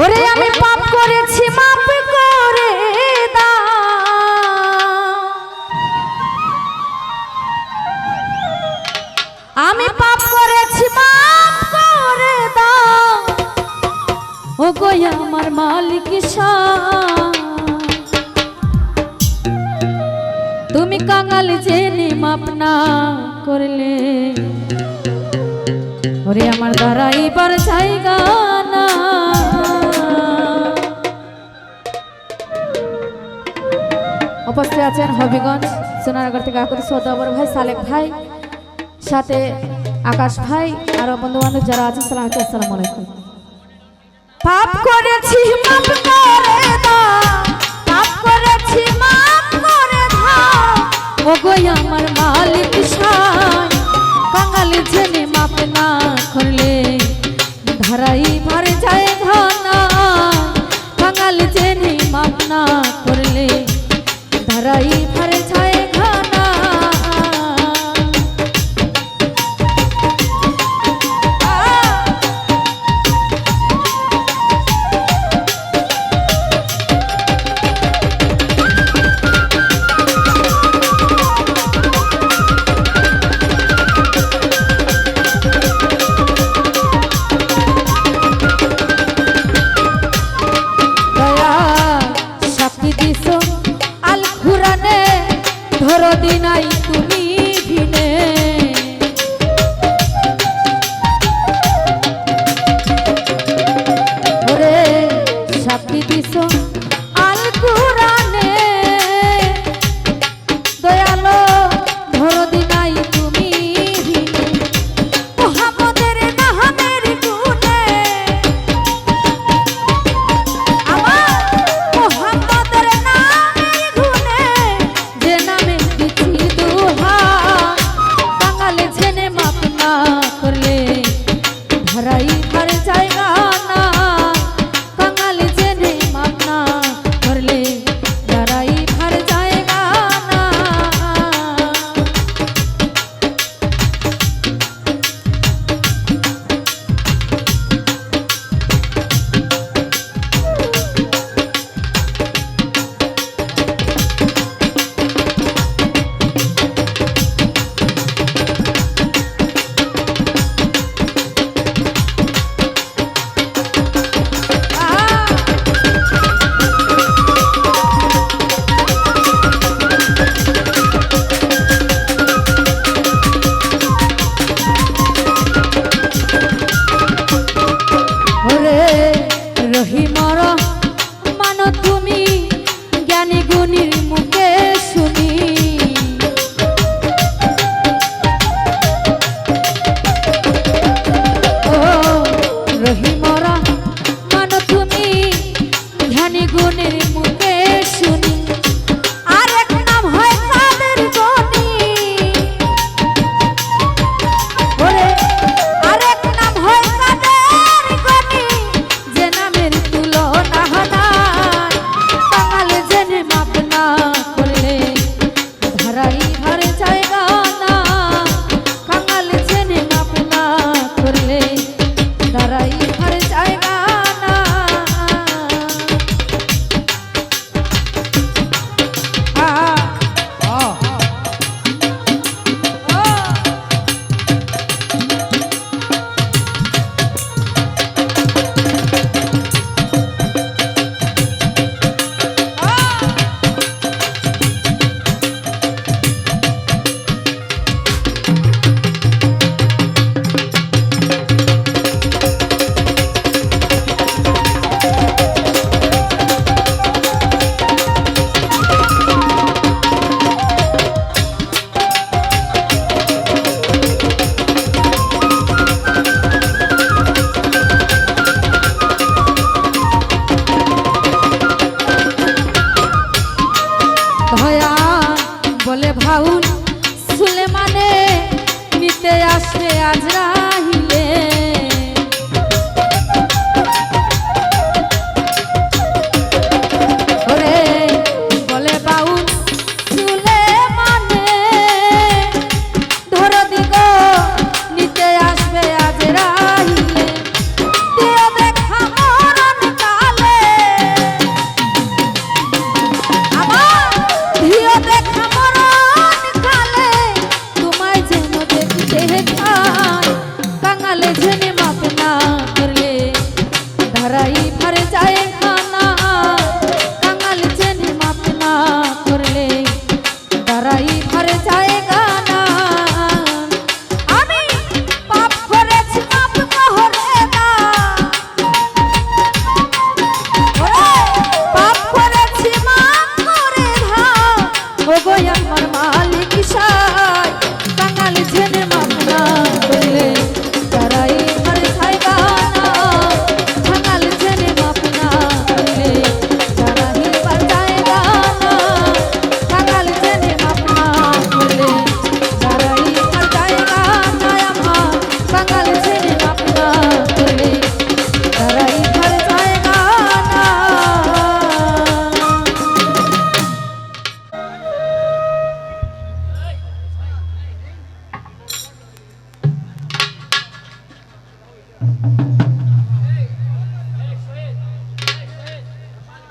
ওরে আমি পাপ করেছি মাপ করে আমি পাপ করেছি আমার মালিক। তুমি কাঙাল জেনে মাপ না করলে। ওরে আমার দ্বারা এবার জায়গা উপস্থিত আছেন হবিগঞ্জ সোনারগড় থেকে আকুতি সৌদাবর ভাই, সালেক ভাই, সাথে আকাশ ভাই, আর বন্ধু বান্ধব যারা আছেন, সালাম আসসালামু আলাইকুম। পাপ করেছি করে পাপ করেছি মাপ করে আমার মালিক সাই কাঙালি জেনে মাপ না করলে ধারাই ভর যায়। ধরো দিনাই তুমি ভিনে। ওরে সাক্ষী দিছ